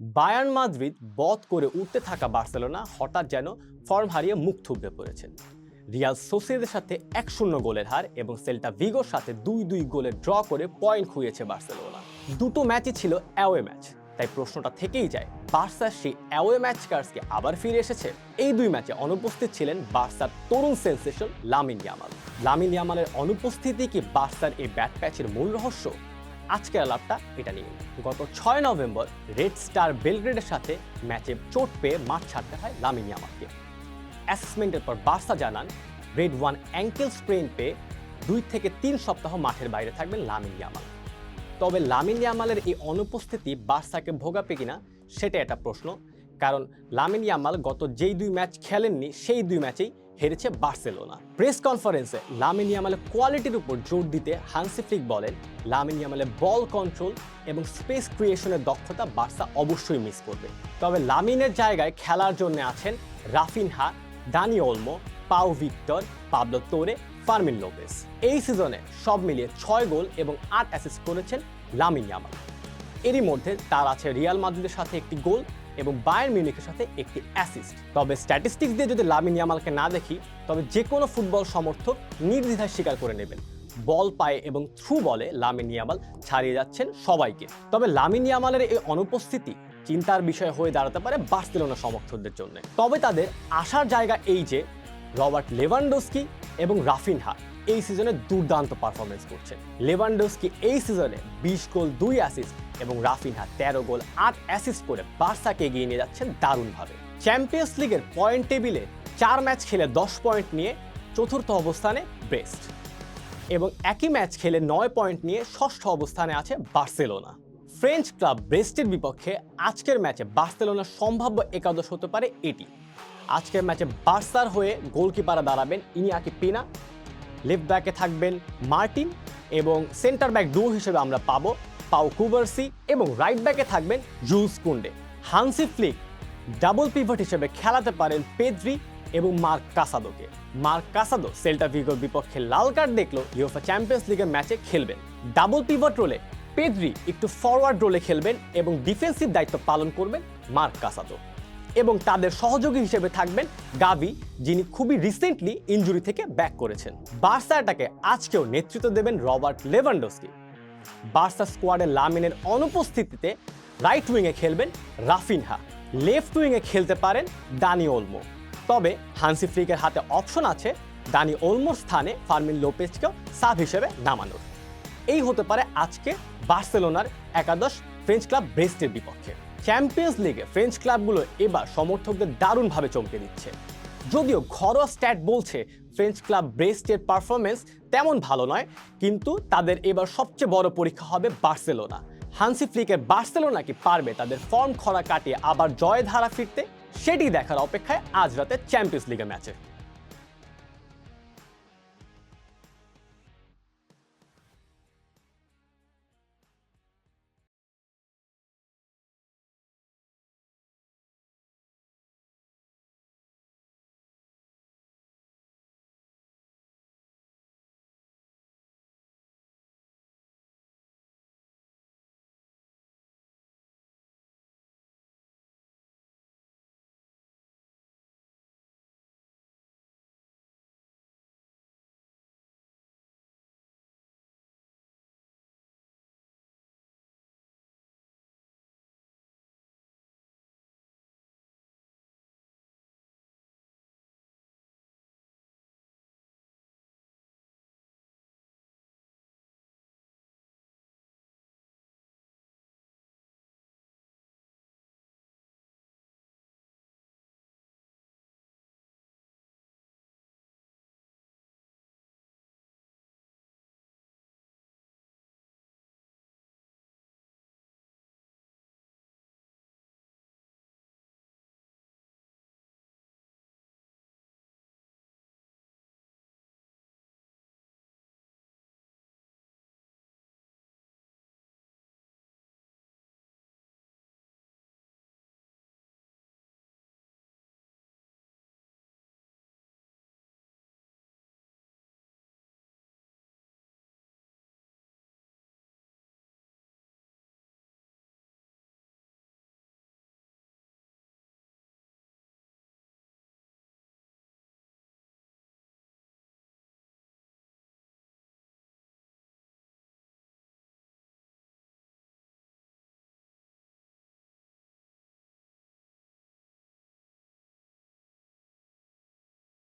Bayern Madrid বধ করে উঠতে থাকা বার্সেলোনা হঠাৎ যেন ফর্ম হারিয়ে মুখ থুবড়ে পড়েছেন। রিয়াল সোসিয়েদের সাথে এক শূন্য গোলের হার এবং সেল্টা ভিগোর সাথে দুই দুই গোলে ড্র করে পয়েন্ট খুঁয়েছে বার্সেলোনা। দুটো ম্যাচই ছিল অ্যাওয়ে ম্যাচ, তাই প্রশ্নটা থেকেই যায়, বার্সার সেই অ্যাওয়ে ম্যাচ কার্সকে আবার ফিরে এসেছে? এই দুই ম্যাচে অনুপস্থিত ছিলেন বার্সার তরুণ সেন্সেশন লামিন ইয়ামাল। লামিন ইয়ামালের অনুপস্থিতি কি বার্সার এই ব্যাট প্যাচের মূল রহস্য? আজকের আলাপটা এটা নিয়ে গত ছয় নভেম্বর রেড স্টার বেলগ্রেডের সাথে ম্যাচে চোট পেয়ে মাঠ ছাড়তে হয় লামিনি আমাকে। অ্যাসেসমেন্টের পর বার্সা জানান, রেড ওয়ান অ্যাঙ্কেল স্প্রেন পেয়ে দুই থেকে তিন সপ্তাহ মাঠের বাইরে থাকবেন লামিন ইয়ামাল তবে লামিন ইয়ামালের এই অনুপস্থিতি বার্সাকে ভোগাবে কিনা, সেটা একটা প্রশ্ন। কারণ লামিন ইয়ামাল গত যেই দুই ম্যাচ খেলেননি, সেই দুই ম্যাচেই হেরেছে বার্সেলোনা। প্রেস কনফারেন্সে লামিন ইয়ামালের কোয়ালিটির উপর জোর দিতে হানসি ফ্লিক বলেন, লামিন ইয়ামালের বল কন্ট্রোল এবং স্পেস ক্রিয়েশনের দক্ষতা বার্সা অবশ্যই মিস করবে। তবে লামিনের জায়গায় খেলার জন্য আছেন Raphinha, Dani Olmo, Pau Victor, Pablo Torre, Fermin Lopez এই সিজনে সব মিলিয়ে ছয় গোল এবং আট অ্যাসিস্ট করেছেন লামিন ইয়ামাল। এরই মধ্যে তার আছে রিয়াল মাদ্রিদের সাথে একটি গোল এবং বায়ার মিউনিকের সাথে একটি অ্যাসিস্ট তবে স্ট্যাটিস্টিক্স দিয়ে যদি লামিন ইয়ামালকে না দেখি, তবে যে কোনো ফুটবল সমর্থক নির্দ্বিধায় স্বীকার করে নেবেন। বল পায়ে এবং থ্রু বলে লামিন ইয়ামাল ছাড়িয়ে যাচ্ছেন সবাইকে। তবে লামিন ইয়ামালের এই অনুপস্থিতি চিন্তার বিষয় হয়ে দাঁড়াতে পারে বার্সেলোনা সমর্থকদের জন্য। তবে তাদের আসার জায়গা এই যে, রবার্ট লেভানডোস্কি এবং রাফিনহা। এই সিজনে দুর্দান্ত পারফরমেন্স করছেন লেভানডোস্কি এই সিজনে বিশ গোল, দুই অ্যাসিস্ট এবং রাফিনহা তেরো গোল, আট অ্যাসিস্ট করে বার্সাকে এগিয়ে নিয়ে যাচ্ছেন দারুণভাবে। চ্যাম্পিয়ন্স লিগের পয়েন্ট টেবিলে চার ম্যাচ খেলে দশ পয়েন্ট নিয়ে চতুর্থ অবস্থানে ব্রেস্ট এবং একই ম্যাচ খেলে নয় পয়েন্ট নিয়ে ষষ্ঠ অবস্থানে আছে বার্সেলোনা ফ্রেঞ্চ ক্লাব ব্রেস্টের বিপক্ষে আজকের ম্যাচে বার্সেলোনার সম্ভাব্য একাদশ হতে পারে এটি। আজকের ম্যাচে বার্সার হয়ে গোলকিপারে দাঁড়াবেন ইনিয়াকি পিনা লেফট ব্যাকে থাকবেন মার্টিন এবং সেন্টার ব্যাক ডু হিসেবে আমরা পাবো পাও কুভার্সি এবং রাইট ব্যাকে থাকবেন Jules Kounde. Hansi Flick double pivot হিসেবে খেলাতে পারেন পেদ্রি এবং মার্ক কাসাদোকে। মার্ক কাসাদো সেল্টা ভিগোর বিপক্ষে লাল কার্ড দেখল ইউফা চ্যাম্পিয়ন্স লিগের ম্যাচে খেলবেন। ডাবল পিভট রোলে পেদ্রি একটু ফরওয়ার্ড রোলে খেলবেন এবং ডিফেন্সিভ দায়িত্ব পালন করবেন মার্ক কাসাদো। এবং তাদের সহযোগী হিসেবে থাকবেন গাভি, যিনি খুবই রিসেন্টলি ইনজুরি থেকে ব্যাক করেছেন। বার্সাটাকে আজকেও নেতৃত্ব দেবেন রবার্ট লেভানডোস্কি। বার্সা স্কোয়াডে লামিনের অনুপস্থিতিতে রাইট উইংয়ে খেলবেন রাফিনহা লেফট উইংয়ে খেলতে পারেন দানি ওলমো। তবে হানসি ফ্লিকের হাতে অপশন আছে দানি ওলমোর স্থানে ফার্মিন লোপেজকেও সাব হিসেবে নামানোর। এই হতে পারে আজকে বার্সেলোনার একাদশ ফ্রেঞ্চ ক্লাব ব্রেস্টের বিপক্ষে। চ্যাম্পিয়ন্স লিগে ফ্রেঞ্চ ক্লাবগুলো এবার সমর্থকদের দারুণভাবে চমকে দিচ্ছে। যদিও ঘরোয়া স্ট্যাট বলছে ফ্রেঞ্চ ক্লাব ব্রেস্টের পারফরমেন্স তেমন ভালো নয়, কিন্তু তাদের এবার সবচেয়ে বড় পরীক্ষা হবে বার্সেলোনা। হানসি ফ্লিকের বার্সেলোনা কি পারবে তাদের ফর্ম খরা কাটিয়ে আবার জয় ধারা ফিরতে? সেটি দেখার অপেক্ষায় আজ রাতে চ্যাম্পিয়ন্স লিগের ম্যাচে